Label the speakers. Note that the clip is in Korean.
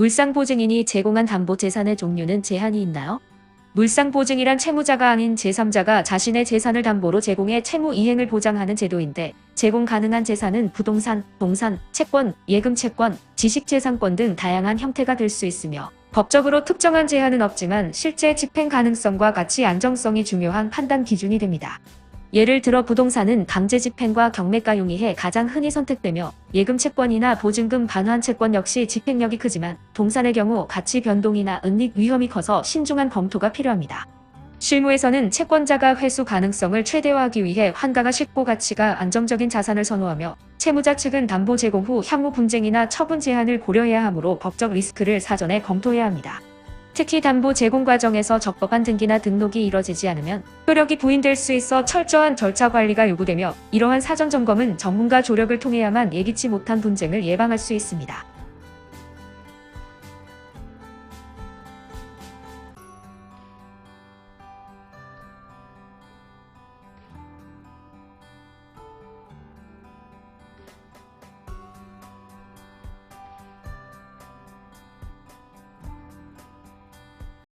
Speaker 1: 물상보증인이 제공한 담보 재산의 종류는 제한이 있나요? 물상보증이란 채무자가 아닌 제3자가 자신의 재산을 담보로 제공해 채무 이행을 보장하는 제도인데 제공 가능한 재산은 부동산, 동산, 채권, 예금채권, 지식재산권 등 다양한 형태가 될 수 있으며 법적으로 특정한 제한은 없지만 실제 집행 가능성과 가치 안정성이 중요한 판단 기준이 됩니다. 예를 들어 부동산은 강제 집행과 경매가 용이해 가장 흔히 선택되며 예금 채권이나 보증금 반환 채권 역시 집행력이 크지만 동산의 경우 가치 변동이나 은닉 위험이 커서 신중한 검토가 필요합니다. 실무에서는 채권자가 회수 가능성을 최대화하기 위해 환가가 쉽고 가치가 안정적인 자산을 선호하며 채무자 측은 담보 제공 후 향후 분쟁이나 처분 제한을 고려해야 하므로 법적 리스크를 사전에 검토해야 합니다. 특히 담보 제공 과정에서 적법한 등기나 등록이 이뤄지지 않으면 효력이 부인될 수 있어 철저한 절차 관리가 요구되며 이러한 사전 점검은 전문가 조력을 통해야만 예기치 못한 분쟁을 예방할 수 있습니다.